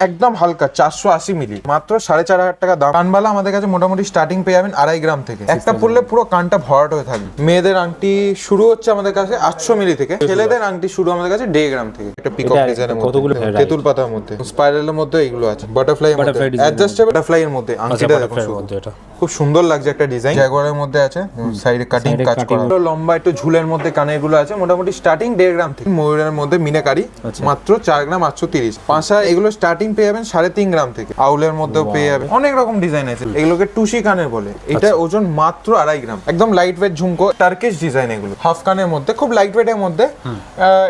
একদম হালকা চারশো আশি মিলি। মাত্র সাড়ে চার হাজার টাকা দাম। কানবালা আমাদের কাছে মোটামুটি স্টার্টিং পেয়ে যাবেন আড়াই গ্রাম থেকে। একটা পড়লে পুরো কানটা ভরাট হয়ে থাকবে। মেয়েদের আংটি শুরু হচ্ছে আমাদের কাছে আটশো মিলি থেকে। ছেলেদের আংটি শুরু আমাদের কাছে দেড় গ্রাম থেকে। একটা পিকক ডিজাইনের কতগুলো? তেঁতুল পাতার মধ্যে। স্পাইরালের মধ্যে এগুলো আছে। বাটারফ্লাই অ্যাডজাস্টেবল বাটারফ্লাই এর মধ্যে। আচ্ছা আংটিটা দেখুন খুব সুন্দর লাগছে একটা ডিজাইন জাগুয়ারের মধ্যে আছে। সাইডে কাটিং কাজ করা। লম্বা একটু ঝুলের মধ্যে কানেরগুলো আছে। মোটামুটি স্টার্টিং দেড় গ্রাম থেকে। ময়ূরের মধ্যে মিনাকারি। আচ্ছা। মাত্র চার গ্রাম আটশো তিরিশ। পাঁচা এগুলো স্টার্টিং পেয়ে যাবেন সাড়ে তিন গ্রাম থেকে। আউলের মধ্যেও পেয়ে যাবেন। অনেক রকম ডিজাইন আছে। এগুলোকে টুসি কানের বলে। এটা আচ্ছা। ওজন মাত্র আড়াই গ্রাম। একদম লাইট ওয়েট ঝুমকো টার্কিশ ডিজাইন এগুলো। হাফ কানের মধ্যে খুব লাইট ওয়েট এর মধ্যে।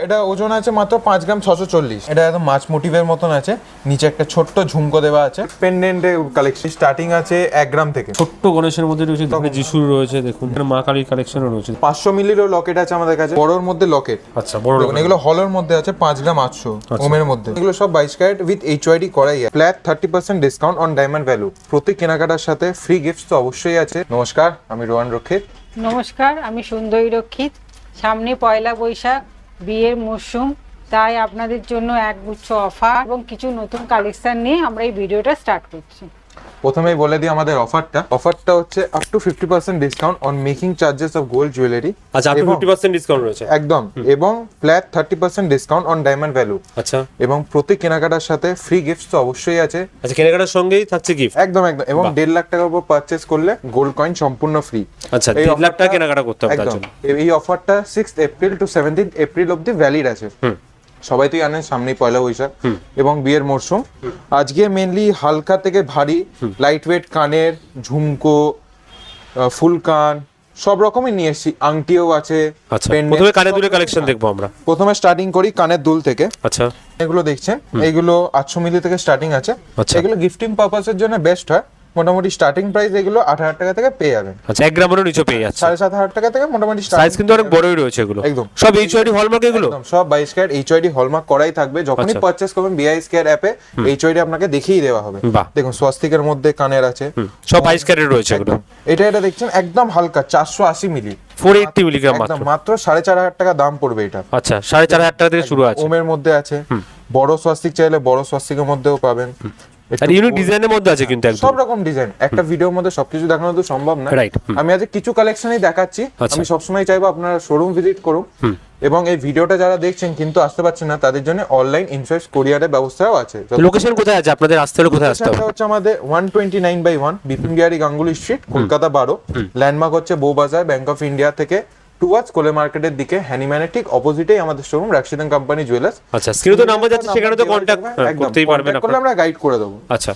এটা ওজন আছে মাত্র পাঁচ গ্রাম ছশো চল্লিশ। এটা একদম মাছ মোটিভের মতন আছে। নিচে একটা ছোট্ট ঝুমকো দেওয়া আছে। পেন্ডেন্টে কালেকশন স্টার্টিং আছে এক গ্রাম থেকে। ছোট্ট গণেশের মধ্যে রয়েছে যিশুর রয়েছে দেখুন। মা কালীর কালেকশনও রয়েছে। পাঁচশো মিলিরও লকেট আছে আমাদের কাছে। বড়োর মধ্যে লকেট আচ্ছা বড় এগুলো হলের মধ্যে আছে পাঁচ গ্রাম আটশো। ওমের মধ্যে। এগুলো সব বাইশ ক্যারেট উইথ এইচ ওয়াইডি করাই flat thirty percent discount on diamond value প্রতি কেনাকাটার সাথে ফ্রি গিফট তো অবশ্যই আছে। নমস্কার, আমি রোহান রক্ষিত। নমস্কার, আমি সুন্দরী রক্ষিত। সামনে পয়লা বৈশাখ, বিয়ের মরশুম, তাই আপনাদের জন্য একগুচ্ছ অফার এবং কিছু নতুন কালেকশন নিয়ে আমরা এই ভিডিওটা স্টার্ট করছি। প্রথমেই বলে দিই আমাদের অফারটা। অফারটা হচ্ছে up to fifty percent discount on making charges of gold jewellery আচ্ছা আপনি ফিফটি পার্সেন্ট ডিসকাউন্ট রয়েছে। একদম এবং flat thirty percent discount on diamond value আচ্ছা। এবং প্রতি কেনাকাটার সাথে ফ্রি গিফট তো অবশ্যই আছে। আচ্ছা কেনাকাটার সঙ্গেই থাকছে গিফট একদম একদম। এবং দেড় লাখ টাকার উপর পারচেস করলে গোল্ড কয়েন সম্পূর্ণ ফ্রি আচ্ছা দেড় লাখ টাকা কেনাকাটা করতে হবে একদম। এই অফারটা six April to seventeen April অব্দি ভ্যালিড আছে। সবাই তো জানেন সামনেই পয়লা বৈশাখ এবং বিয়ের মরশুম। আজকে মেনলি হালকা থেকে ভারী লাইট ওয়েট কানের ঝুমকো ফুল কান সব রকমই নিয়ে এসেছি। আংটিও আছে আচ্ছা প্রথমে কানে সব দূরে রকমের- কালেকশন দেখব আমরা। প্রথমে স্টার্টিং করি কানের দুল থেকে। আচ্ছা। এগুলো দেখছেন? এগুলো আটশো মিলি থেকে স্টার্টিং আছে। আচ্ছা। এগুলো গিফটিং পারপাসের জন্য বেস্ট হয়। মোটামুটি স্টার্টিং প্রাইস এগুলো আট হাজার টাকা থেকে পেয়ে যাবেন। আচ্ছা এক গ্রামেরও নিচে পেয়ে যাচ্ছে। সাড়ে সাত হাজার টাকা থেকে মোটামুটি সাইজ কিন্তু অনেক বড়ই রয়েছে এগুলো। একদম। সব এইচ ওয়াইডি হলমার্ক এগুলো? একদম সব বাইশ ক্যারেট এইচওআইডি হলমার্ক করাই থাকবে। যখনই আচ্ছা। পারচেস করবেন বিআইএস কেয়ার অ্যাপে এইচওআইডি আপনাকে দেখিয়ে দেওয়া হবে। বাহ। দেখুন স্বস্তিকের মধ্যে কানের আছে। সব বাইশ ক্যারেট রয়েছে এগুলো। এটা এটা দেখছেন একদম হালকা চারশো আশি মিলি ফোর এইটটি মিলিগ্রাম মাত্র। সাড়ে চার হাজার টাকা দাম পড়বে এটা। আচ্ছা সাড়ে চার হাজার টাকা থেকে শুরু আছে। ওমের মধ্যে আছে। বড় স্বস্তিক চাইলে বড় স্বস্তিকের মধ্যেও পাবেন। আর ইউনিক ডিজাইনের মধ্যে আছে কিন্তু একদম। সব রকম ডিজাইন একটা ভিডিওর মধ্যে সবকিছু দেখানো তো সম্ভব না। Right, আমি আজ কিছু কালেকশনই দেখাচ্ছি। আচ্ছা। আমি সবসময় চাইব আপনারা শোরুম ভিজিট করুন। এবং এই ভিডিওটা যারা দেখছেন কিন্তু আসতে পারছেন না তাদের জন্য অনলাইন কোরিয়ারের ব্যবস্থাও আছে। লোকেশন কোথায় আছে? আপনাদের আসতে হলে কোথায় আসতে হবে? হচ্ছে আমাদের one twenty nine by one Bipin Bihari Ganguly street Kolkata বারো। ল্যান্ডমার্ক হচ্ছে বউবাজার ব্যাংক অফ ইন্ডিয়া থেকে টুয়ার্ডস কোলে মার্কেটের দিকে হ্যানিম্যানের ঠিক অপোজিটেই আমাদের শোরুম রাক্সিদান কোম্পানি জুয়েলার্স আচ্ছা স্ক্রিনে তো নাম্বার যাচ্ছে সেখানে তো কন্ট্যাক্ট করতেই পারবেন আপনারা। আমরা গাইড করে দেবো। আচ্ছা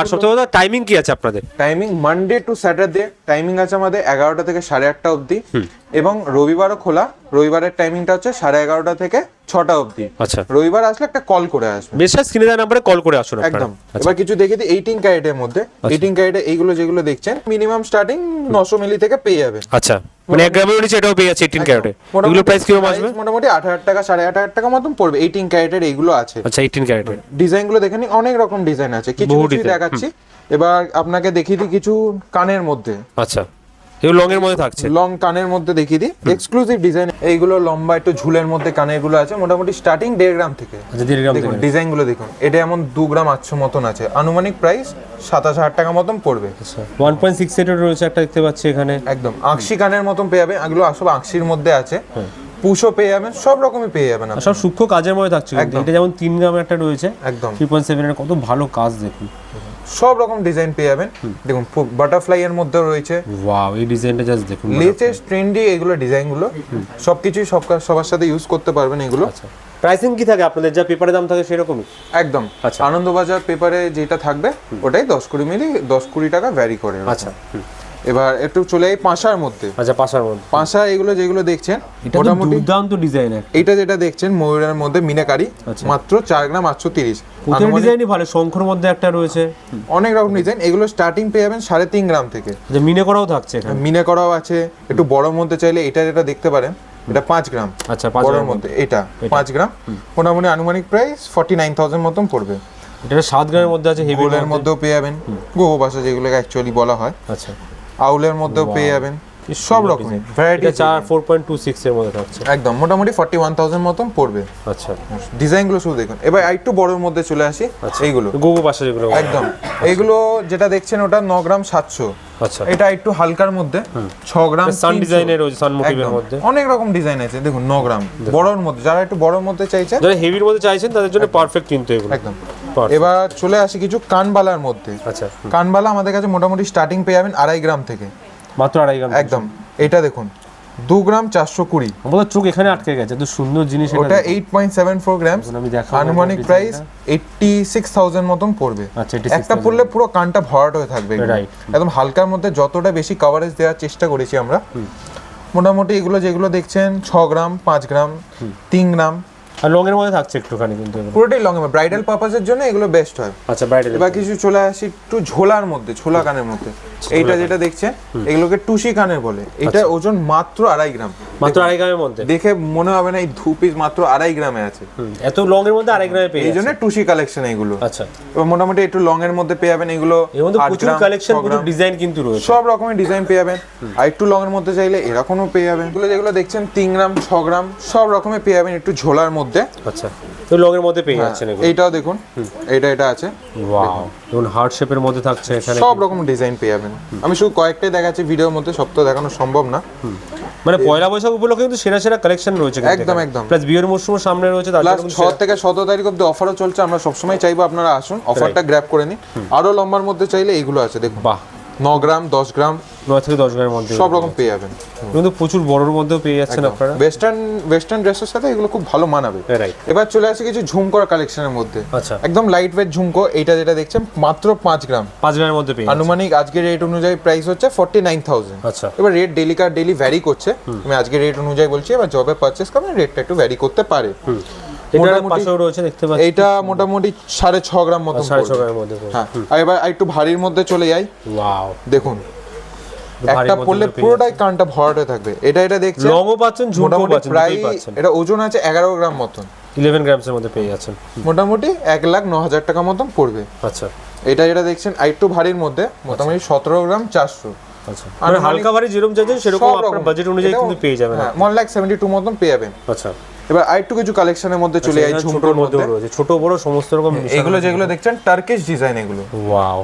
আর সবচেয়ে বড় টাইমিং কি আছে আপনাদের? Timing Monday to Saturday timing আছে আমাদের এগারোটা থেকে সাড়ে আটটা অবধি। এবং রবিবারও খোলা রবিবারের টাইমিংটা হচ্ছে সাড়ে এগারোটা থেকে ছটা অবধি। আচ্ছা। রবিবার আসলে একটা কল করে আসবে। বেশ স্ক্রিনে দেওয়া নাম্বারে কল করে আসুন একদম। আচ্ছা। এবার কিছু দেখে দিই এইটিন ক্যারেটের মধ্যে। এইটিন ক্যারেটে এইগুলো যেগুলো দেখছেন মিনিমাম স্টার্টিং নশো মিলি থেকে পেয়ে যাবে। আচ্ছা। মানে এক গ্রামের নিচে এটাও পেয়ে যাচ্ছে এইটিন ক্যারেটে এগুলো প্রাইস কীরকম আসবে? মোটামুটি আট হাজার টাকা সাড়ে আট হাজার টাকা মতন পড়বে। এইটিন ক্যারেটের এইগুলো আছে। আচ্ছা এইটিন ক্যারেটে ডিজাইনগুলো দেখে নিন অনেক রকম ডিজাইন আছে। কিছু কিছু দেখাচ্ছি। এবার আপনাকে দেখিয়ে দিই কিছু কানের মধ্যে। আচ্ছা। এগুলো লং এর মধ্যে থাকছে। লং কানের মধ্যে দেখিয়ে দিই। এক্সক্লুসিভ ডিজাইন এইগুলো লম্বা একটু ঝুলের মধ্যে কানেরগুলো আছে মোটামুটি স্টার্টিং দেড় গ্রাম থেকে। আচ্ছা দেড় গ্রাম থেকে। ডিজাইনগুলো দেখুন। এটা এমন দু গ্রাম আটশো মতন আছে। আনুমানিক প্রাইস সাতাশ হাজার টাকা মতন পড়বে। ওয়ান পয়েন্ট সিক্স এর রয়েছে একটা দেখতে পাচ্ছি এখানে। একদম আংশি কানের মতন পেয়ে যাবে এগুলো সব আংশির মধ্যে আছে। পুষও পেয়ে যাবেন সব রকমই পেয়ে যাবেন সব সূক্ষ্ম কাজের মধ্যে থাকছে। একদম। এটা যেমন তিন গ্রাম একটা রয়েছে একদম। থ্রি পয়েন্ট সেভেন এর কত ভালো কাজ দেখুন। সব রকম ডিজাইন পেয়ে যাবেন। দেখুন বাটারফ্লাই এর মধ্যে রয়েছে। ওয়াও এই ডিজাইনটা জাস্ট দেখুন লেটেস্ট ট্রেন্ডি এগুলো ডিজাইনগুলো। সবকিছুই সব সবার সাথে ইউজ করতে পারবেন এগুলো। আচ্ছা। প্রাইসিং কি থাকে আপনাদের? যা পেপারে দাম থাকে সেরকমই? একদম। আচ্ছা। আনন্দবাজার পেপারে যেটা থাকবে ওটাই দশ কুড়ি মিলি দশ কুড়ি টাকা ভ্যারি করে। আচ্ছা। এবার একটু চলে এই পাঁশার মধ্যে। আচ্ছা পাশার মধ্যে। পাঁশা এগুলো যেগুলো দেখছেন এটা মোটামুটি দুর্দান্ত ডিজাইনের এইটা যেটা দেখছেন ময়ূরের মধ্যে মিনাকারি আচ্ছা। মাত্র চার গ্রাম আটশো তিরিশ। ডিজাইনই ভালো? শঙ্খর মধ্যে একটা রয়েছে। অনেক রকম ডিজাইন এগুলো স্টার্টিং পেয়ে যাবেন সাড়ে তিন গ্রাম থেকে। যে মিনে করাও থাকছে এখানে? মিনে করাও আছে একটু বড় মধ্যে চাইলে এটা যেটা দেখতে পারেন এটা পাঁচ গ্রাম। আচ্ছা পাঁচ বড়ের গ্রামের মধ্যে এটা পাঁচ গ্রাম। মোটামুটি আনুমানিক প্রাইস ফর্টি নাইন থাউজেন্ড মতন পড়বে। এটা সাত গ্রামের মধ্যে আছে হেভি গোলের মধ্যেও পেয়ে যাবেন গোবো ভাষা যেগুলোকে অ্যাকচুয়ালি বলা হয়। আচ্ছা। আউলের মধ্যেও পেয়ে যাবেন। সব রকমের ভ্যারাইটি চার ফোর পয়েন্ট টু সিক্স এর মধ্যে থাকছে। একদম মোটামুটি ফর্টি ওয়ান থাউজেন্ড মতন পড়বে। আচ্ছা। ডিজাইনগুলো শুধু দেখুন। এবার একটু বড়োর মধ্যে চলে আসি আচ্ছা। এইগুলো। গোগো পাশে যেগুলো একদম। এইগুলো যেটা দেখছেন ওটা ন গ্রাম সাতশো। আচ্ছা। এটা একটু হালকার মধ্যে ছ গ্রাম সান ডিজাইনের রয়েছে সান মোটিভের মধ্যে। অনেক রকম ডিজাইন আছে। দেখুন ন গ্রাম। বড়োর মধ্যে যারা একটু বড়োর মধ্যে চাইছে যারা হেভির মধ্যে চাইছেন তাদের জন্য পারফেক্ট কিন্তু এগুলো। একদম. এবার চলে আসি কিছু কানবালার মধ্যে। আচ্ছা। কানবালা আমাদের কাছে মোটামুটি স্টার্টিং পেয়ে যাবেন আড়াই গ্রাম থেকে। মাত্র আড়াই গ্রাম একদম। এটা দেখুন দু গ্রাম চারশো কুড়ি। আমাদের চোখ এখানে আটকে গেছে এত সুন্দর জিনিস এটা ওটা eight point seven four gram আনুমানিক প্রাইস। এইটটি সিক্স থাউজেন্ড মতন পড়বে। আচ্ছা, 86,000 একটা পড়লে পুরো কানটা ভরাট হয়ে থাকবে একদম হালকার মধ্যে যতটা বেশি কভারেজ দেওয়ার চেষ্টা করেছি আমরা মোটামুটি এগুলো যেগুলো দেখছেন ছ গ্রাম পাঁচ গ্রাম তিন গ্রাম আর লং এর মধ্যে থাকছে একটুখানি কিন্তু পুরোটাই লং এর ব্রাইডাল পারপাসের জন্য এগুলো বেস্ট হয়। আচ্ছা ব্রাইডাল এবার কিছু চলে আসি একটু ঝোলার মধ্যে ঝোলা কানের মধ্যে। এইটা যেটা দেখছেন এগুলোকে টুসি কানের বলে। এটা আচ্ছা। ওজন মাত্র আড়াই গ্রাম। মাত্র আড়াই গ্রামের মধ্যে? দেখে মনে হবে না এই দু পিস মাত্র আড়াই গ্রামে আছে। এত লং এর মধ্যে আড়াই গ্রামে পেয়ে এই জন্য টুসি কালেকশন এগুলো। আচ্ছা। এবার মোটামুটি একটু লং এর মধ্যে পেয়ে যাবেন এগুলো। প্রচুর কালেকশন প্রচুর ডিজাইন কিন্তু রয়েছে। সব রকমের ডিজাইন পেয়ে যাবেন। আর একটু লং এর মধ্যে চাইলে এরকমও পেয়ে যাবেন। এগুলো যেগুলো দেখছেন তিন গ্রাম ছ গ্রাম সব রকমের পেয়ে যাবেন একটু ঝোলার মধ্যে। আচ্ছা তো লং এর মধ্যে পেয়ে হ্যাঁ, যাচ্ছেন এইটাও দেখুন এটা এটা আছে। ওয়াও দেখুন হার্ট শেপের মধ্যে থাকছে এখানে। সব রকম ডিজাইন পেয়ে যাবেন। আমি শুধু কয়েকটাই দেখাচ্ছি ভিডিওর মধ্যে সব তো দেখানো সম্ভব না। মানে পয়লা বৈশাখ উপলক্ষে কিন্তু সেরা সেরা কালেকশন রয়েছে একদম, একদম। প্লাস বিয়ের মরশুমের সামনে রয়েছে প্লাস ছ থেকে সতেরো তারিখ অব্দি অফারও চলছে আমরা সবসময় চাইব আপনারা আসুন অফারটা গ্র্যাব করে নিন। আরও লম্বার মধ্যে চাইলে এইগুলো আছে দেখুন। বাহ ন গ্রাম দশ গ্রাম নয় থেকে দশ গ্রামের মধ্যে সব রকম পেয়ে যাবেন। কিন্তু প্রচুর বড়র মধ্যেও পেয়ে যাচ্ছেন আপনারা। ওয়েস্টার্ন ওয়েস্টার্ন ড্রেসের সাথে এগুলো খুব ভালো মানাবে। এবার চলে আসি কিছু ঝুমকোর কালেকশনের মধ্যে। আচ্ছা। একদম লাইট ওয়েট ঝুমকো এইটা যেটা দেখছেন মাত্র পাঁচ গ্রাম। পাঁচ গ্রামের মধ্যে পেয়ে আনুমানিক আজকের রেট অনুযায়ী প্রাইস হচ্ছে ফর্টি নাইন থাউজেন্ড আচ্ছা। এবার রেট ডেলি কার ডেলি ভ্যারি করছে। আমি আজকের রেট অনুযায়ী বলছি এবার জবে পারচেস করবেন রেটটা একটু ভ্যারি করতে পারে। এটার মোটামুটি- সাড়ে ছ গ্রাম মতো সাড়ে ছ গ্রামের মধ্যে হ্যাঁ এবার একটু ভারীর মধ্যে চলে যাই। দেখুন একটা পড়লে পুরোটাই কানটা ভরাট হয়ে থাকবে। এটা এটা দেখছেন? লংও পাচ্ছেন প্রায় এটা ওজন আছে এগারো গ্রাম মতন। ইলেভেন মধ্যে পেয়ে যাচ্ছেন। মোটামুটি এক লাখ ন হাজার টাকা মতন পড়বে। আচ্ছা। এটা যেটা দেখছেন একটু ভারীর মধ্যে মোটামুটি সতেরো গ্রাম চারশো। আচ্ছা। আর হালকা ভারী যেরকম চাইছেন সেরকম আপনার বাজেট অনুযায়ী কিন্তু পেয়ে যাবেন আপনি। ওয়ান লাখ সেভেন্টি টু মতন পেয়ে যাবেন। আচ্ছা। এবার আরেকটু কিছু কালেকশনের মধ্যে চলে যাই এখানে ঝুমকোর ছোটোর মধ্যে। রয়েছে ছোট বড় সমস্ত রকম এগুলো যেগুলো দেখছেন টার্কিশ ডিজাইন এগুলো। ওয়াও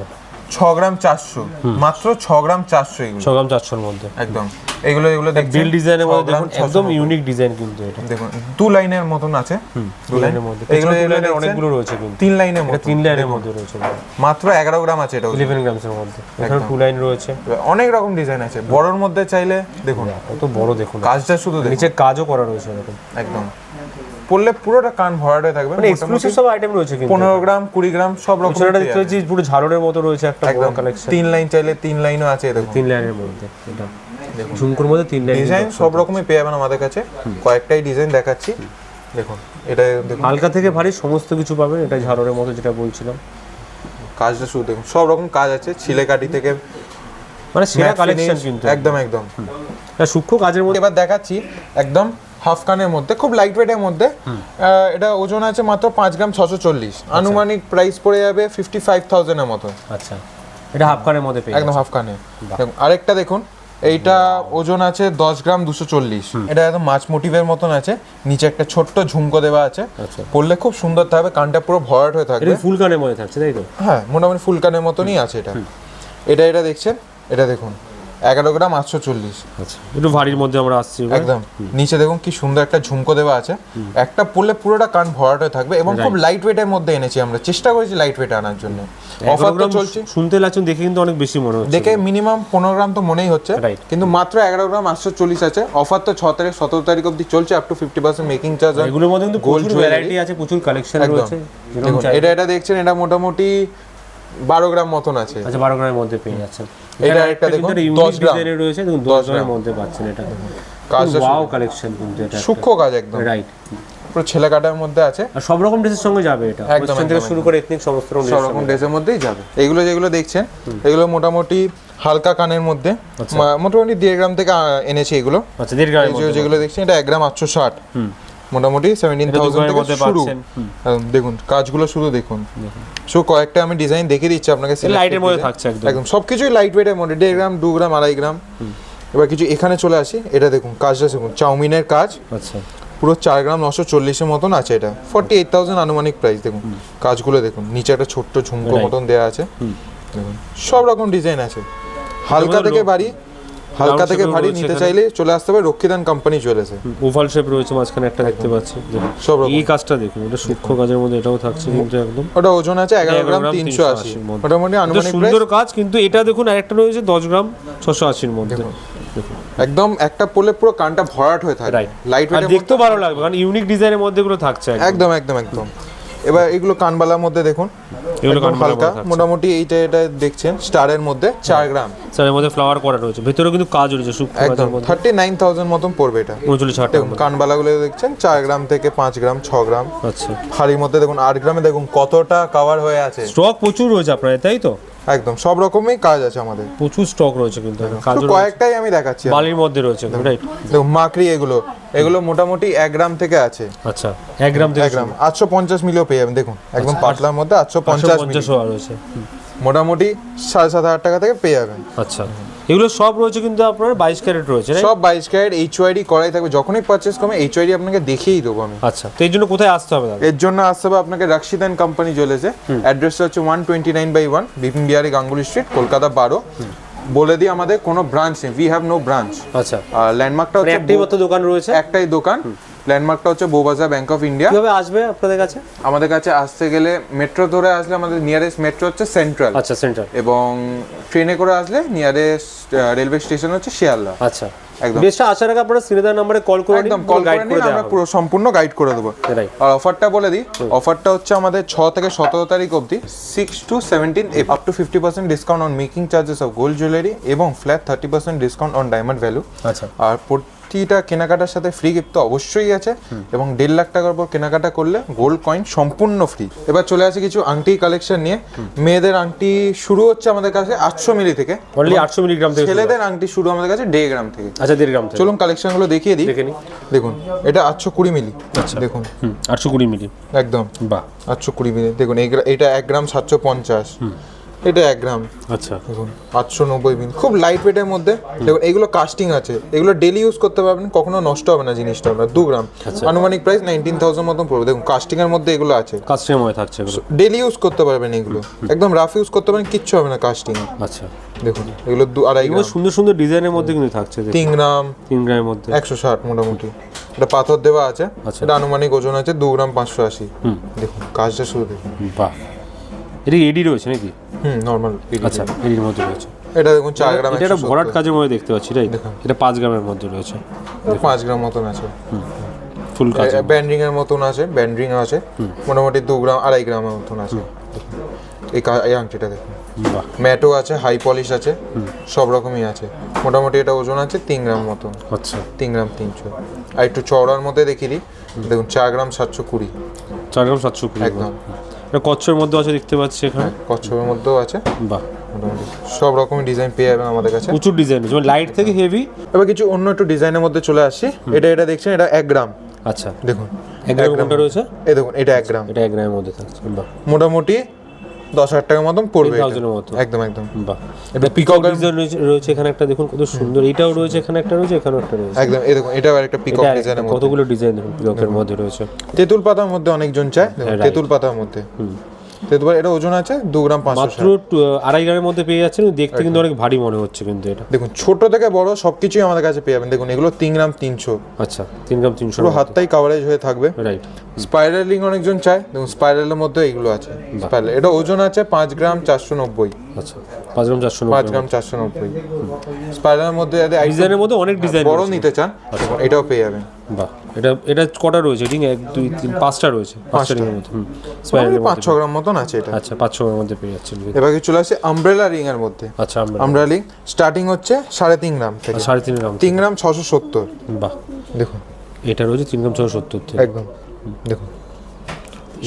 ছ গ্রাম চারশো মাত্র ছ গ্রাম চারশো এগুলো। ছ গ্রাম চারশোর মধ্যে। একদম। এগুলো এগুলো বিল ডিজাইনের মধ্যে দেখুন একদম ইউনিক ডিজাইন কিন্তু এটা। দেখুন দু লাইনের মতন আছে। দু লাইনের মধ্যে। এগুলো লাইনের অনেকগুলো রয়েছে কিন্তু। তিন লাইনের এটা মতো তিন লাইনের মধ্যে রয়েছে মাত্র এগারো গ্রাম আছে এটা ইলেভেন গ্রামসের মধ্যে। এখানে টু লাইন রয়েছে। অনেক রকম ডিজাইন আছে। বড়র মধ্যে চাইলে দেখুন। কত বড় দেখুন। কাজটা শুধু নিচে কাজও করা রয়েছে এরকম। একদম। পড়লে পুরোটা কান ভরাট হয়ে থাকবে। মানে এক্সক্লুসিভ সব আইটেম রয়েছে কিন্তু পনেরো গ্রাম কুড়ি গ্রাম সব রকম পিছনেটা দেখতে পাচ্ছি পুরো ঝাড়নের মতো রয়েছে একটা বড় কালেকশন তিন লাইন চাইলে তিন লাইনও আছে দেখুন তিন লাইনের মধ্যে এটা। ঝুমকুর মধ্যে তিন ডিজাইন সব রকমের পেয়ে যাবেন আমাদের কাছে। কয়েকটাই ডিজাইন দেখাচ্ছি। দেখুন এটা দেখুন। হালকা থেকে ভারী সমস্ত কিছু পাবেন এটা ঝাড়নের মতো যেটা বলছিলাম। কাজটা শুধু দেখুন সব রকম কাজ আছে ছিলেকাটি থেকে মানে সেরা কালেকশন কিন্তু। একদম একদম। এটা সূক্ষ্ম কাজের মধ্যে এবার দেখাচ্ছি একদম হাফ কানের মধ্যে খুব লাইট ওয়েটের মধ্যে এটা ওজন আছে মাত্র পাঁচ গ্রাম ছশো চল্লিশ। আনুমানিক প্রাইস পড়ে যাবে ফিফটি ফাইভ থাউজেন্ডের মতো। আচ্ছা। এটা হাফ কানের মধ্যে পেয়ে একদম হাফ কানে আরেকটা দেখুন। এইটা ওজন আছে দশ গ্রাম দুশো চল্লিশ। এটা একদম মাছ মোটিভের মতন আছে। নিচে একটা ছোট্ট ঝুমকো দেওয়া আছে। পড়লে পরলে খুব সুন্দর থাকবে কানটা পুরো ভরাট হয়ে থাকবে। ফুল কানের মতো থাকছে তাই তো? হ্যাঁ মোটামুটি ফুল কানের মতনই আছে এটা। এটা এটা দেখছেন? এটা দেখুন। এগারো গ্রাম আটশো চল্লিশ। আচ্ছা একটু ভারীর মধ্যে আমরা আসছি একদম। নিচে দেখুন কি সুন্দর একটা ঝুমকো দেওয়া আছে। একটা পরলে পুরোটা কান ভরাট হয়ে থাকবে এবং খুব লাইট ওয়েটের মধ্যে এনেছি আমরা। চেষ্টা করেছি লাইট ওয়েট আনার জন্য। অফার তো চলছে। শুনতে লাগছেন দেখে কিন্তু অনেক বেশি মনে হচ্ছে। দেখে মিনিমাম পনেরো গ্রাম তো মনেই হচ্ছে। কিন্তু মাত্র এগারো গ্রাম আটশো চল্লিশ আছে। অফার তো ছ তারিখ সতেরো তারিখ অব্দি চলছে। Up to fifty percent making charge এগুলোর মধ্যে কিন্তু প্রচুর ভ্যারাইটি আছে প্রচুর কালেকশন রয়েছে। এটা এটা দেখছেন এটা মোটামুটি বারো গ্রাম মতন আছে। আচ্ছা বারো গ্রামের মধ্যে পেয়ে যাচ্ছেন। এটা একটা দেখুন, 10 গ্রাম। রয়েছে দেখুন দশ গ্রামের মধ্যে পাচ্ছেন এটা। কাজটা ওয়াও কালেকশন কিন্তু এটা সূক্ষ্ম কাজ একদম। রাইট পুরো ছেলে কাটার মধ্যে আছে। আর সব রকম ড্রেসের সঙ্গে যাবে এটা। একদম, থেকে শুরু করে এথনিক সমস্ত রকম সব রকম ড্রেসের মধ্যেই যাবে। এগুলো যেগুলো দেখছেন এগুলো মোটামুটি হালকা কানের মধ্যে। মোটামুটি দেড় গ্রাম থেকে এনেছি এগুলো। আচ্ছা দেড় মধ্যে যেগুলো দেখছেন এটা এক গ্রাম আটশো ষাট। মোটামুটি সেভেন্টিন থাউজেন্ড থেকে শুরু। দেখুন কাজগুলো শুধু দেখুন। সো কয়েকটা আমি ডিজাইন দেখিয়ে দিচ্ছি আপনাকে লাইটের মধ্যে থাকছে একদম। সবকিছুই লাইট ওয়েটের মধ্যে দেড় গ্রাম দু গ্রাম আড়াই গ্রাম। এবার কিছু এখানে চলে আসি এটা দেখুন কাজটা দেখুন চাউমিনের কাজ। আচ্ছা। পুরো চার গ্রাম নশো চল্লিশের মতন আছে এটা। ফর্টি এইট থাউজেন্ড আনুমানিক প্রাইস দেখুন। কাজগুলো দেখুন নিচে একটা ছোট্ট ঝুমকো মতন দেওয়া আছে। দেখুন সব রকম ডিজাইন আছে। হালকা থেকে ভারী হালকা থেকে ভারী নিতে চাইলে চলে আসতে হবে রক্ষিদান কোম্পানি চলেছে ওভাল শেপ রয়েছে মাঝখানে একটা দেখতে পাচ্ছি। সব এই কাজটা দেখুন এটা সূক্ষ্ম কাজের মধ্যে এটাও থাকছে কিন্তু একদম। ওটা ওজন আছে এগারো 11 গ্রাম তিনশো আশি। 380 মধ্যে। মোটামুটি আনুমানিক সুন্দর কাজ কিন্তু এটা দেখুন আরেকটা রয়েছে দশ গ্রাম ছশো আশির মধ্যে। একদম একটা পোলে পুরো কানটা ভরাট হয়ে থাকে। রাইট লাইট আর দেখতেও ভালো লাগবে কারণ ইউনিক ডিজাইনের মধ্যে এগুলো থাকছে। একদম একদম একদম। এবার এগুলো কানবালার মধ্যে দেখুন। এগুলো হালকা। মোটামুটি এইটা এটা দেখছেন স্টারের মধ্যে চার গ্রাম। স্যার এর মধ্যে ফ্লাওয়ার করা রয়েছে। ভেতরে কিন্তু কাজ রয়েছে একদম থার্টি নাইন থাউজেন্ড মতন পড়বে এটা। উনচল্লিশ হাজার দেখুন কানবালাগুলো দেখছেন চার গ্রাম থেকে পাঁচ গ্রাম ছ গ্রাম। আচ্ছা। হাড়ির মধ্যে দেখুন আট গ্রামে দেখুন কতটা কাভার হয়ে আছে। স্টক প্রচুর রয়েছে আপনার তাই তো? একদম সব রকমই কাজ আছে আমাদের। প্রচুর স্টক রয়েছে কিন্তু কাজও কয়েকটাই আমি দেখাচ্ছি বালির মধ্যে রয়েছে রাইট দেখো মাকড়ি এগুলো এগুলো মোটামুটি এক গ্রাম থেকে আছে। আচ্ছা এক গ্রাম থেকে এক গ্রাম। আটশো পঞ্চাশ মিলিও পেয়ে যাবেন দেখুন একদম পাতলার মধ্যে আটশো পঞ্চাশ পঞ্চাশ রয়েছে। মোটামুটি সাড়ে সাত হাজার টাকা থেকে পেয়ে যাবেন। আচ্ছা। এগুলো সব রয়েছে কিন্তু আপনার বাইশ ক্যারেট রয়েছে সব বাইশ ক্যারেট এইচ ওয়াইডি করাই থাকবে। যখনই পারচেস করবে এইচ ওয়াইডি আপনাকে দেখিয়েই দেবো আমি। আচ্ছা তো এই জন্য কোথায় আসতে হবে এর জন্য আসতে হবে আপনাকে রাক্সিদান কোম্পানি চলেছে অ্যাড্রেসটা হচ্ছে one twenty nine by one Bipin Behari Ganguly street Kolkata বারো বলে দিই আমাদের কোনো ব্রাঞ্চ নেই। উই হ্যাভ নো ব্রাঞ্চ আচ্ছা। আর ল্যান্ডমার্কটা হচ্ছে একটাই দোকান রয়েছে? একটাই দোকান। ল্যান্ডমার্কটা হচ্ছে বোবাজা ব্যাংক অফ ইন্ডিয়া কীভাবে আসবে আপনাদের কাছে? আমাদের কাছে আসতে গেলে মেট্রো ধরে আসলে আমাদের নিয়ারেস্ট মেট্রো হচ্ছে সেন্ট্রাল আচ্ছা সেন্টার এবং ট্রেনে করে আসলে নিয়ারেস্ট রেলওয়ে স্টেশন হচ্ছে শিয়ালদা আচ্ছা। একদম। বেশটা আসার আগে আপনারা সিনেদার নাম্বারে কল করে একদম কল করে নিন আমরা পুরো সম্পূর্ণ গাইড করে দেবো। আর অফারটা বলে দিই অফারটা হচ্ছে আমাদের ছ থেকে সতেরো তারিখ অবধি six to seventeen up to fifty percent discount on making charges of gold jewellery এবং flat thirty percent discount on diamond value আচ্ছা। আর প্রতিটা কেনাকাটার সাথে ফ্রি গিফট তো অবশ্যই আছে এবং দেড় লাখ টাকার পর কেনাকাটা করলে গোল্ড কয়েন সম্পূর্ণ ফ্রি এবার চলে আসে কিছু আংটি কালেকশন নিয়ে। মেয়েদের আংটি শুরু হচ্ছে আমাদের কাছে আটশো মিলি থেকে। অনলি আটশো মিলিগ্রাম থেকে ছেলেদের আংটি শুরু আমাদের কাছে দেড় গ্রাম থেকে। আচ্ছা দেড় গ্রাম থেকে। চলুন কালেকশনগুলো দেখিয়ে দিই। দেখে দেখুন এটা আটশো কুড়ি মিলি আচ্ছা। দেখুন। আটশো কুড়ি মিলি একদম। বাহ। আটশো কুড়ি মিলি দেখুন এই এটা এক গ্রাম সাতশো পঞ্চাশ। এটা এক গ্রাম। আচ্ছা। দেখুন আটশো নব্বই মিলি খুব লাইট ওয়েটের মধ্যে দেখুন এগুলো কাস্টিং আছে। এগুলো ডেলি ইউজ করতে পারবেন কখনো নষ্ট হবে না জিনিসটা আপনার দু গ্রাম। আনুমানিক প্রাইস নাইনটিন থাউজেন্ড মতন পড়বে। দেখুন কাস্টিং এর মধ্যে এগুলো আছে। কাস্টমার থাকছে ডেলি ইউজ করতে পারবেন এগুলো। একদম রাফ ইউজ করতে পারেন কিচ্ছু হবে না কাস্টিং আচ্ছা। দেখুন এগুলো দু আড়াই এগুলো সুন্দর সুন্দর ডিজাইনের মধ্যে কিন্তু থাকছে তিন গ্রাম। তিন গ্রামের মধ্যে। একশো ষাট মোটামুটি। এটা পাথর দেওয়া আছে। আচ্ছা। এটা আনুমানিক ওজন আছে দু গ্রাম পাঁচশো আশি। দেখুন কাজটা শুধু দেখুন। বাহ। এটা এডি রয়েছে নাকি? হুম নর্মাল আচ্ছা এডির মধ্যে রয়েছে। এটা দেখুন চার গ্রাম এটা ভরাট কাজের মধ্যে দেখতে পাচ্ছি রাইট। এটা পাঁচ গ্রামের মধ্যে রয়েছে। পাঁচ গ্রাম মতন আছে। ফুল কাজ ব্যান্ডিং এর মতন আছে ব্যান্ডিং আছে। মোটামুটি দু গ্রাম আড়াই গ্রামের মতন আছে। এই কা- এই আংটিটা দেখুন। বাহ। ম্যাটও আছে হাই পলিশ আছে সব রকমই আছে। মোটামুটি এটা ওজন আছে তিন গ্রাম মতন। আচ্ছা। তিন গ্রাম তিনশো। আর একটু চওড়ার মধ্যে দেখি দিই। দেখুন চার গ্রাম সাতশো কুড়ি। চার গ্রাম সাতশো কুড়ি। একদম। এটা কচ্ছপের মধ্যেও আছে দেখতে পাচ্ছি এখানে। কচ্ছপের মধ্যেও আছে। বাহ। সব রকমের ডিজাইন পেয়ে যাবেন আমাদের কাছে। প্রচুর ডিজাইন যেমন লাইট থেকে হেভি এবার কিছু অন্য একটু ডিজাইনের মধ্যে চলে আসছি এটা এটা দেখছেন এটা এক গ্রাম আচ্ছা। দেখুন এক গ্রাম রয়েছে? এই দেখুন এটা এক গ্রাম এটা এক গ্রামের মধ্যে থাকছে বাহ। মোটামুটি দশ হাজার টাকার মতন পড়বে এটা। 10,000 এর মতো। একদম একদম। বাহ। এটা পিকক ডিজাইন রয়েছে এখানে একটা দেখুন কত সুন্দর। এটাও রয়েছে এখানে একটা রয়েছে এখানেও একটা রয়েছে। একদম এই দেখুন এটাও একটা পিকক ডিজাইনের মধ্যে। কতগুলো ডিজাইন দেখুন পিককের মধ্যে রয়েছে। তেঁতুল পাতার মধ্যে অনেকজন চায়. তেঁতুল পাতার মধ্যে। তেঁতুল পাতা এটা ওজন আছে দু গ্রাম পাঁচশো মাত্র আড়াই গ্রামের মধ্যে পেয়ে যাচ্ছেন দেখতে কিন্তু অনেক ভারী মনে হচ্ছে কিন্তু এটা। দেখুন ছোট থেকে বড় সবকিছুই আমাদের কাছে পেয়ে যাবেন। দেখুন এগুলো তিন গ্রাম তিনশো। আচ্ছা তিন গ্রাম তিনশো পুরো হাতটাই কাভারেজ হয়ে থাকবে। রাইট স্পাইরালিং অনেকজন চায়। দেখুন স্পাইরালের মধ্যে এইগুলো আছে। স্পাইরাল এটা ওজন আছে পাঁচ গ্রাম চারশো নব্বই। আচ্ছা পাঁচ গ্রাম চারশো পাঁচ নব্বই। গ্রাম চারশো নব্বই। স্পাইরালের মধ্যে যদি ডিজাইনের মধ্যে অনেক ডিজাইন বড় নিতে চান দেখুন, এটাও পেয়ে যাবেন। বাহ এটা এটা কটা রয়েছে? রিং এক দুই তিন পাঁচটা রয়েছে পাঁচটা রিং এর মধ্যে। স্পাইরালের পাঁচ ছ মধ্যে গ্রাম মতন আছে এটা। আচ্ছা পাঁচ ছয়ের মধ্যে পেয়ে যাচ্ছেন। এবার কি চলে আসে আমব্রেলা রিং এর মধ্যে। আচ্ছা আমব্রেলা রিং স্টার্টিং হচ্ছে সাড়ে তিন গ্রাম থেকে। সাড়ে তিন গ্রাম তিন গ্রাম ছশো সত্তর। বাহ। দেখুন। এটা রয়েছে তিন গ্রাম ছশো সত্তর থেকে। একদম। দেখুন।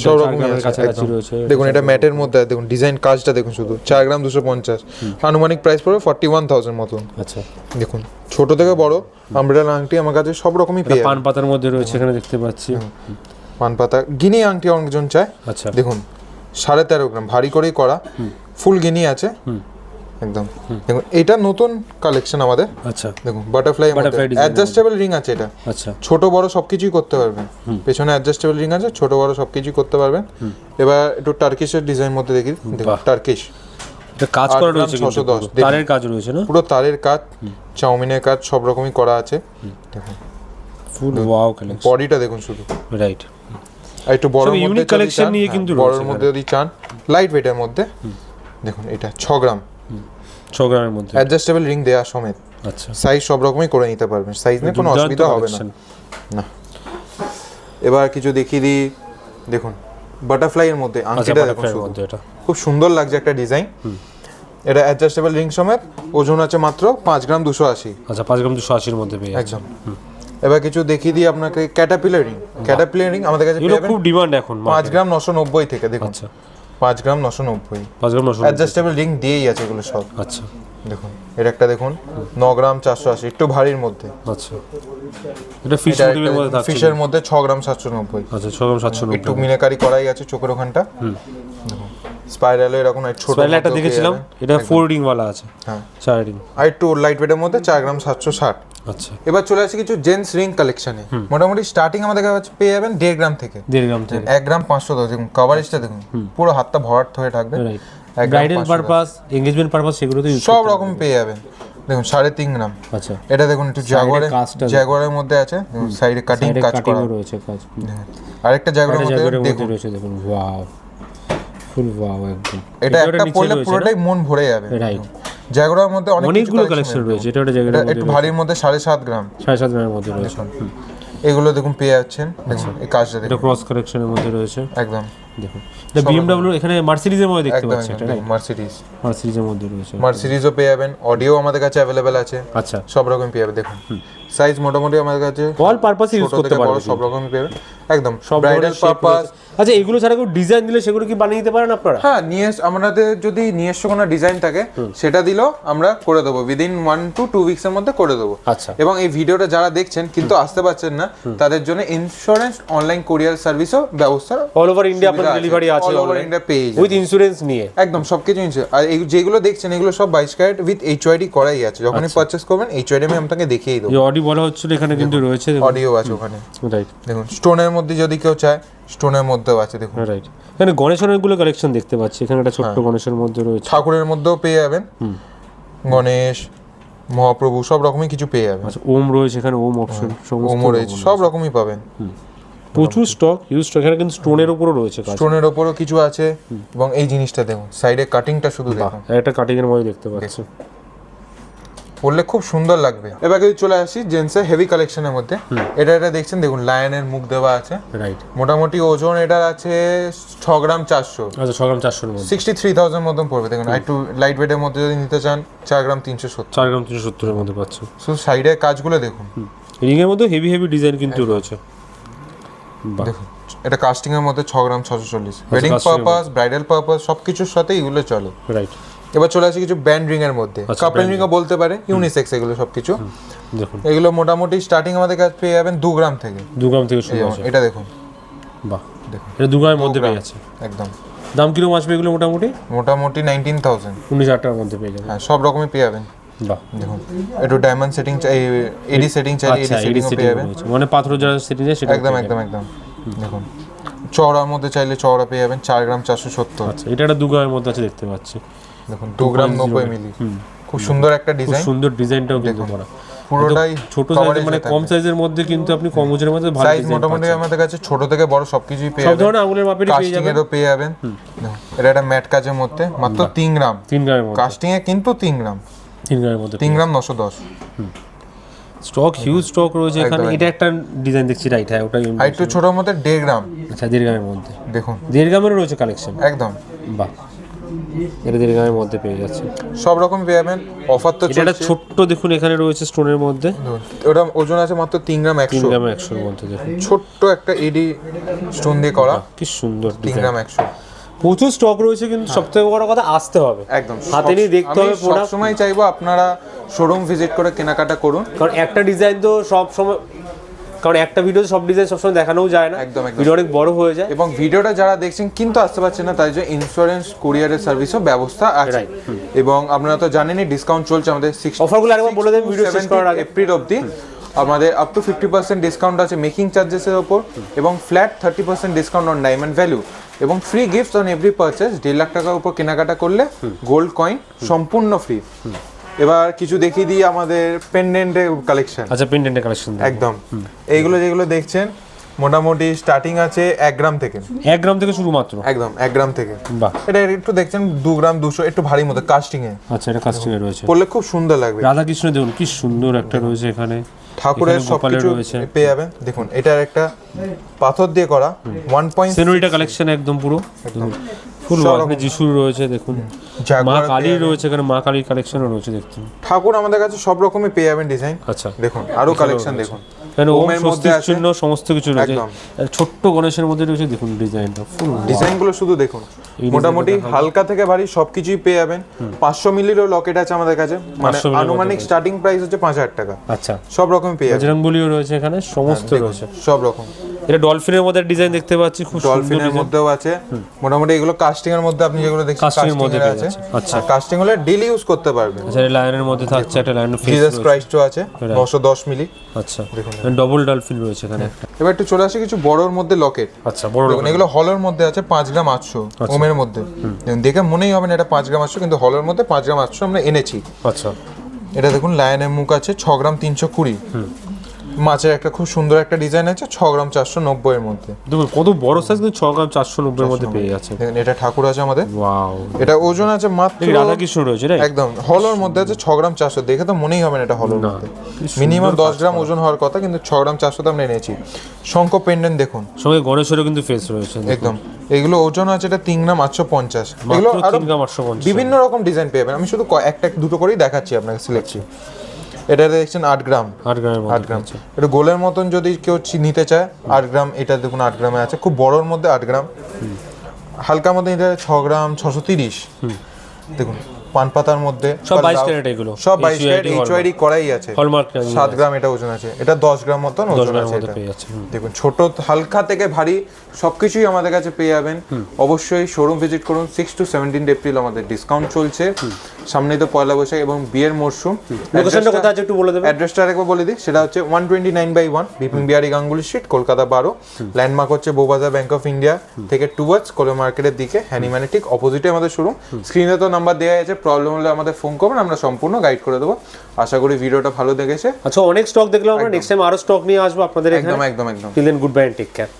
সব রকমের কাছাকাছি রয়েছে দেখুন এটা ম্যাটের মধ্যে দেখুন ডিজাইন কাজটা দেখুন শুধু চার গ্রাম দুশো পঞ্চাশ। আনুমানিক প্রাইস পড়বে ফর্টি ওয়ান থাউজেন্ড মতন। আচ্ছা। দেখুন ছোট থেকে বড় আমব্রেলা আংটি আমার কাছে সব রকমই পেয়ে পান পাতার মধ্যে রয়েছে এখানে দেখতে পাচ্ছি। পান পাতা গিনি আংটি অনেকজন চায়। আচ্ছা। দেখুন সাড়ে তেরো গ্রাম ভারী করেই করা। ফুল গিনি আছে। একদম। দেখুন এটা নতুন কালেকশন আমাদের। আচ্ছা। দেখুন বাটারফ্লাই অ্যাডজাস্টেবল রিং আছে এটা। আচ্ছা। ছোট বড় সবকিছুই করতে পারবেন। পেছনে অ্যাডজাস্টেবল রিং আছে ছোট বড় সবকিছুই করতে পারবেন। এবার একটু টার্কিশের ডিজাইন মধ্যে দেখি। দেখুন টার্কিশ এটা কাজ করা রয়েছে কিন্তু 610 পুরো। তারের কাজ রয়েছে না? পুরো তারের কাজ চাউমিনের কাজ সব রকমই করা আছে। দেখুন। ফুল ওয়াও কালেকশন বডিটা দেখুন শুধু। রাইট আর একটু বড় নিয়ে হ্যাঁ, কিন্তু বড়র মধ্যে যদি চান লাইট ওয়েটের মধ্যে। দেখুন এটা ছ গ্রাম। ছ গ্রামের মধ্যে অ্যাডজাস্টেবল রিং দেওয়া সমেত। আচ্ছা। সাইজ সব রকমই করে নিতে পারবেন। সাইজ নিয়ে কোনো অসুবিধা হবে না। না। এবার কিছু দেখিয়ে দিই। দেখুন বাটারফ্লাই এর মধ্যে আচ্ছা আংটিটা দেখুন খুব সুন্দর লাগছে একটা ডিজাইন এটা অ্যাডজাস্টেবল রিং সমেত ওজন আছে মাত্র পাঁচ গ্রাম দুশো আশি। আচ্ছা পাঁচ গ্রাম দুশো আশির মধ্যে পেয়ে একদম। এবার কিছু দেখিয়ে দিই আপনাকে ক্যাটাপিলার রিং ক্যাটাপিলার রিং আমাদের কাছে খুব ডিমান্ড এখন পাঁচ গ্রাম নশো নব্বই থেকে দেখুন। আচ্ছা। পাঁচ গ্রাম নশো নব্বই। পাঁচ গ্রাম নশো অ্যাডজাস্টেবল রিং দিয়েই আছে এগুলো সব। আচ্ছা। দেখুন এর একটা দেখুন ন গ্রাম চারশো আশি একটু ভারীর মধ্যে। আচ্ছা। এটা ফিশ মধ্যে থাকছে ফিশের মধ্যে ছ গ্রাম সাতশো নব্বই। আচ্ছা ছ গ্রাম সাতশো নব্বই। একটু মিনাকারি করাই আছে চোখের ওখানটা। স্পাইরালে এরকম এক ছোট স্পাইরাল একটা দেখেছিলাম। এটা ফোর রিং ওয়ালা আছে। হ্যাঁ। চার রিং আর একটু লাইট ওয়েটের মধ্যে চার গ্রাম সাতশো ষাট। আচ্ছা। এবার চলে আসি কিছু জেন্টস রিং কালেকশনে মোটামুটি স্টার্টিং আমাদের কাছে পেয়ে যাবেন দেড় গ্রাম থেকে। দেড় গ্রাম থেকে। এক গ্রাম পাঁচশো দশ। দেখুন কভারেজটা দেখুন। পুরো হাতটা ভরাট হয়ে থাকবে। Right bridal purpose engagement purpose সেগুলোতে ইউজ সব রকম পেয়ে যাবেন। দেখুন সাড়ে তিন গ্রাম। আচ্ছা। এটা দেখুন একটু দেখুন। জাগুয়ারের মধ্যে আছে। সাইডে কাটিং কাজ করা। রয়েছে কাজ। আরেকটা জাগুয়ারের একটা মধ্যে দেখুন। রয়েছে দেখুন। ওয়াও ফুল ওয়াও একদম। এটা একটা পড়লে পুরোটাই মন ভরে যাবে। Right. জাগুয়ারের মধ্যে অনেকগুলো কালেকশন রয়েছে এটা একটা জায়গার একটু ভারীর মধ্যে সাড়ে সাত গ্রাম। সাড়ে সাত গ্রামের মধ্যে রয়েছে। এগুলো দেখুন পেয়ে যাচ্ছেন। দেখুন এই কাজটা দেখুন। ক্রস কালেকশনের মধ্যে রয়েছে। একদম। দেখুন। এটা বিএমডব্লিউ এখানে মার্সিডিজের মধ্যে দেখতে একদম পাচ্ছি এটা রাইট মার্সিডিজ মার্সিডিজের মধ্যে রয়েছে। মার্সিডিজও পেয়ে যাবেন। অডিও আমাদের কাছে অ্যাভেলেবেল আছে। আচ্ছা। সব রকম পেয়ে যাবে দেখুন। সাইজ মোটামুটি আমাদের কাছে অল পারপাসে ইউজ করতে বড় সব রকমই পেয়ে যাবেন। একদম। সব ব্রাইডাল পারপাস। আচ্ছা এগুলো ছাড়া কেউ ডিজাইন দিলে সেগুলো কি বানিয়ে দিতে পারেন আপনারা? হ্যাঁ নিয়ে আমাদের যদি নিজস্ব কোনো ডিজাইন থাকে সেটা দিলেও আমরা করে দেবো। Within one to two weeks এর মধ্যে করে দেবো। আচ্ছা। এবং এই ভিডিওটা যারা দেখছেন কিন্তু আসতে পারছেন না তাদের জন্য ইন্স্যুরেন্স অনলাইন কোরিয়ার সার্ভিসও ব্যবস্থা অল ওভার ইন্ডিয়া আপনার ডেলিভারি আছে। অল ওভার ইন্ডিয়া পেয়ে উইথ ইন্স্যুরেন্স নিয়ে। একদম সবকিছু insure- আর এই যেগুলো দেখছেন এগুলো সব বাইশ ক্যারেট উইথ এইচ এইচওয়াইডি করাই আছে। যখনই আচ্ছা। পারচেস করবেন এইচওয়াইডি আমি আপনাকে দেখিয়ে দেবো। অডি বলা হচ্ছিল এখানে কিন্তু রয়েছে। অডিও আছে ওখানে। রাইট দেখুন স্টোনের মধ্যে যদি কেউ চায় স্টোনের আছে দেখুন। রাইট এখানে গণেশের অনেকগুলো কালেকশন দেখতে পাচ্ছি। এখানে একটা হ্যাঁ। ছোট্ট গণেশের মধ্যে রয়েছে। ঠাকুরের মধ্যেও পেয়ে যাবেন। গণেশ মহাপ্রভু সব রকমই কিছু পেয়ে যাবেন। আচ্ছা ওম রয়েছে এখানে ওম অপশন সমস্ত ওমো রয়েছে সব রকমই পাবেন। প্রচুর স্টক ইউজ স্টক এখানে কিন্তু স্টোনের উপরও রয়েছে স্টোনের ওপরও কিছু আছে এবং এই জিনিসটা দেখুন সাইডে কাটিংটা শুধু দেখুন। একটা কাটিং এর মধ্যে দেখতে পাচ্ছি। পরলে খুব সুন্দর লাগবে। এবার যদি চলে আসি জেন্টসের হেভি কালেকশনের মধ্যে। এটা এটা দেখছেন? দেখুন লায়নের মুখ দেওয়া আছে। রাইট মোটামুটি ওজন এটা আছে ছ গ্রাম চারশো। আচ্ছা ছ গ্রাম চারশোর মধ্যে। সিক্সটি থ্রি থাউজেন্ড মতন পড়বে। দেখুন একটু লাইট ওয়েটের মধ্যে যদি নিতে চান চার গ্রাম তিনশো সত্তর। চার গ্রাম তিনশো সত্তরের মধ্যে পাচ্ছি। শুধু সাইডের কাজগুলো দেখুন। রিং এর মধ্যে হেভি হেভি ডিজাইন কিন্তু রয়েছে। দেখুন এটা কাস্টিং এর মধ্যে ছ গ্রাম ছশো চল্লিশ। ওয়েডিং পারপাস ব্রাইডাল পারপাস সব কিছুর সাথে এগুলো চলে। রাইট এবার চলে আসি কিছু ব্যান্ড রিং এর মধ্যে। আচ্ছা, কাপল band রিংও বলতে পারে ইউনিসেক্স এগুলো সবকিছু। দেখুন। এগুলো মোটামুটি স্টার্টিং আমাদের কাছে পেয়ে যাবেন দু গ্রাম থেকে। দু গ্রাম থেকে শুরু আছে। এটা দেখুন। বাহ। দেখুন। এটা দু গ্রামের মধ্যে পেয়ে যাচ্ছে। একদম। দাম কীরকম আসবে এগুলো মোটামুটি? মোটামুটি নাইনটিন থাউজেন্ড উনিশ হাজার টাকার মধ্যে পেয়ে যাবেন। হ্যাঁ সব রকমই পেয়ে যাবেন। বাহ। দেখুন একটু ডায়মন্ড সেটিং চাই এডি সেটিং চাই আচ্ছা এডি সেটিং পেয়ে যাবেন। মানে পাথর যারা সেটিং সেটা একদম একদম একদম। দেখুন চওড়ার মধ্যে চাইলে চওড়া পেয়ে যাবেন চার গ্রাম চারশো সত্তর। আচ্ছা এটা একটা দু গ্রামের মধ্যে আছে দেখতে পাচ্ছি। দেখুন দু গ্রাম নব্বই মিলি। খুব সুন্দর একটা খুব ডিজাইন সুন্দর ডিজাইনটাও কিন্তু করা। পুরোটাই ছোট সাইজের মানে কম সাইজের মধ্যে কিন্তু আপনি কম ওজনের মধ্যে ভালো সাইজ মোটামুটি আমাদের কাছে ছোট থেকে বড় সবকিছুই পেয়ে সব যাবেন। ধরনের আঙুলের মাপেরই পেয়ে যাবেন। পেয়ে যাবেন। এটা একটা ম্যাট কাজের মধ্যে মাত্র তিন গ্রাম। তিন গ্রামের মধ্যে। কাস্টিং এ কিন্তু তিন গ্রাম। তিন গ্রামের মধ্যে তিন গ্রাম নশো দশ। স্টক হিউজ স্টক রয়েছে এখানে। এটা একটা ডিজাইন দেখছি রাইট হ্যাঁ ওটা আর একটু ছোটোর মধ্যে দেড় গ্রাম। আচ্ছা দেড় গ্রামের মধ্যে। দেখুন। দেড় গ্রামেরও রয়েছে কালেকশন একদম। বাহ। এটা দেড় গ্রামের মধ্যে পেয়ে যাচ্ছে। সব রকম পেয়ে অফার তো এটা ছোট্ট দেখুন এখানে রয়েছে স্টোনের মধ্যে। ওটা ওজন আছে মাত্র তিন গ্রাম তিন একশো একশোর মধ্যে দেখুন। ছোট্ট একটা এডি স্টোন দিয়ে করা। কি সুন্দর তিন গ্রাম একশো। প্রচুর স্টক রয়েছে কিন্তু সব থেকে বড় কথা আসতে হবে। একদম। হাতে নিয়ে দেখতে হবে প্রোডাক্ট সময় চাইব আপনারা শোরুম ভিজিট করে কেনাকাটা করুন। কারণ একটা ডিজাইন তো সব সময় কারণ একটা ভিডিওতে সব ডিজাইন সবসময় দেখানোও যায় না। একদম। ভিডিও অনেক বড় হয়ে যায়। এবং ভিডিওটা যারা দেখছেন কিন্তু আসতে পারছেন না তাই জন্য ইন্স্যুরেন্স কুরিয়ারের সার্ভিসও ব্যবস্থা আছে। এবং আপনারা তো জানেনই ডিসকাউন্ট চলছে আমাদের Offerগুলো আরেকবার বলে দেন ভিডিও শেষ করার আগে। এপ্রিল অবধি। আমাদের up to fifty percent discount আছে মেকিং চার্জেসের ওপর এবং flat thirty percent discount on diamond value এবং free gift on every purchase দেড় লাখ টাকার উপর কেনাকাটা করলে গোল্ড কয়েন সম্পূর্ণ ফ্রি এবার কিছু দেখিয়ে দিই আমাদের পেন্ডেন্টের কালেকশন আচ্ছা পেন্ডেন্টের কালেকশন একদম। এইগুলো যেগুলো দেখছেন মোটামুটি স্টার্টিং আছে এক গ্রাম থেকে। এক গ্রাম থেকে শুরু মাত্র? একদম এক গ্রাম থেকে। বাহ। এটা একটু দেখছেন দু গ্রাম দুশো একটু ভারী মতো কাস্টিং এ আচ্ছা এটা কাস্টিংয়ে রয়েছে। পড়লে খুব সুন্দর লাগবে। রাধা কৃষ্ণ দেখুন কি সুন্দর একটা রয়েছে এখানে। ঠাকুরের সবকিছু রয়েছে। পেয়ে যাবেন। দেখুন এটার একটা পাথর দিয়ে করা ওয়ান পয়েন্ট সেনুরিটা কালেকশন একদম পুরো। ফুল যিশুর রয়েছে দেখুন। মা কালীর রয়েছে এখানে মা কালীর কালেকশনও রয়েছে দেখুন ঠাকুর আমাদের কাছে সব রকমই পেয়ে যাবেন ডিজাইন আচ্ছা। দেখুন আরও কালেকশন দেখুন। এখানে ওম স্বস্তির চিহ্ন সমস্ত কিছু রয়েছে। ছোট্ট গণেশের মধ্যে রয়েছে দেখুন ডিজাইনটা ফুল। শুধু দেখুন। মোটামুটি হালকা থেকে ভারী সবকিছুই পেয়ে যাবেন। পাঁচশো মিলিরও লকেট আছে আমাদের কাছে। মানে আনুমানিক স্টার্টিং প্রাইস হচ্ছে পাঁচ হাজার টাকা। আচ্ছা। সব রকমই পেয়ে যাবেন। বলিও রয়েছে এখানে সমস্ত রয়েছে। সব রকম। এটা ডলফিনের মধ্যে ডিজাইন দেখতে পাচ্ছি খুব ডলফিনের মধ্যেও আছে। মোটামুটি এগুলো কাস্টিং এর মধ্যে আপনি যেগুলো দেখছেন Casting এর মধ্যে আছে। আচ্ছা। কাস্টিং হলে ডেলি ইউজ করতে পারবেন। আচ্ছা এটা লায়নের মধ্যে থাকছে একটা লায়নের ফেস জিজাস ক্রাইস্টও আছে নশো দশ মিলি। আচ্ছা। দেখুন। ডবল ডলফিন রয়েছে এখানে একটা। এবার একটু চলে আসি কিছু বড়র মধ্যে লকেট আচ্ছা বড় দেখুন এগুলো হলের মধ্যে আছে পাঁচ গ্রাম আটশো ওমের মধ্যে। দেখুন, দেখে মনেই হবে না এটা পাঁচ গ্রাম আটশো কিন্তু হলের মধ্যে পাঁচ গ্রাম আটশো আমরা এনেছি। আচ্ছা। এটা দেখুন লায়নের মুখ আছে ছ গ্রাম তিনশো কুড়ি। মাছের একটা খুব সুন্দর একটা ডিজাইন আছে ছ গ্রাম চারশো নব্বই এর মধ্যে। দেখুন কত বড় সাইজ কিন্তু ছ গ্রাম চারশো নব্বইয়ের মধ্যে পেয়ে যাচ্ছে। দেখুন এটা ঠাকুর আছে আমাদের। ওয়াও এটা ওজন আছে মাত্র রাধা কৃষ্ণ রয়েছে রাইট একদম হলের মধ্যে আছে ছ গ্রাম চারশো। দেখে তো মনেই হবে না এটা হলের মধ্যে। মিনিমাম দশ গ্রাম ওজন হওয়ার কথা কিন্তু ছ গ্রাম চারশো তো আমরা এনেছি। শঙ্খ পেন্ডেন্ট দেখুন। সঙ্গে গণেশেরও কিন্তু ফেস রয়েছে একদম। এগুলো ওজন আছে এটা তিন গ্রাম আটশো পঞ্চাশ। এগুলো আরও বিভিন্ন রকম ডিজাইন পেয়ে যাবেন। আমি শুধু একটা দুটো করেই দেখাচ্ছি আপনাকে সিলেক্ট এটা দেখছেন আট গ্রাম। আট গ্রামের আট গ্রাম। এটা গোলের মতন যদি কেউ নিতে চায় আট গ্রাম এটা দেখুন আট গ্রামে আছে। খুব বড়োর মধ্যে আট গ্রাম। হালকার মধ্যে এটা ছ গ্রাম ছশো তিরিশ। দেখুন পান পাতার মধ্যে সব 22 ক্যারেট এগুলো। সব ক্যারেট করাই আছে। হলমার্ক সাত গ্রাম এটা ওজন আছে। এটা দশ গ্রাম মতন ওজন আছে এটা। দেখুন ছোট হালকা থেকে ভারী সবকিছুই আমাদের কাছে পেয়ে যাবেন। অবশ্যই শোরুম ভিজিট করুন। সিক্স টু সেভেন্টিন এপ্রিল আমাদের ডিসকাউন্ট চলছে। সামনেই তো পয়লা বৈশাখ এবং বিয়ের মরশুম। লোকেশনটা কোথায় আছে একটু বলে দেবেন? অ্যাড্রেসটা আরেকবার বলে দিই সেটা হচ্ছে one twenty nine by one Bipin Behari Ganguly street Kolkata বারো। ল্যান্ডমার্ক হচ্ছে বোবাজার ব্যাংক অফ ইন্ডিয়া থেকে টুয়ার্ডস কোলে মার্কেটের দিকে হ্যানিম্যানের ঠিক অপোজিটে আমাদের শোরুম স্ক্রিনে তো নাম্বার দেওয়া আছে প্রবলেম হলে আমাদের ফোন করবেন আমরা সম্পূর্ণ গাইড করে দেবো। আশা করি ভিডিওটা ভালো দেখেছে। আচ্ছা অনেক স্টক দেখলাম আমরা নেক্সট টাইম আরও স্টক নিয়ে আসব আপনাদের এখানে। একদম একদম। একদম গুড বাই টেক কেয়ার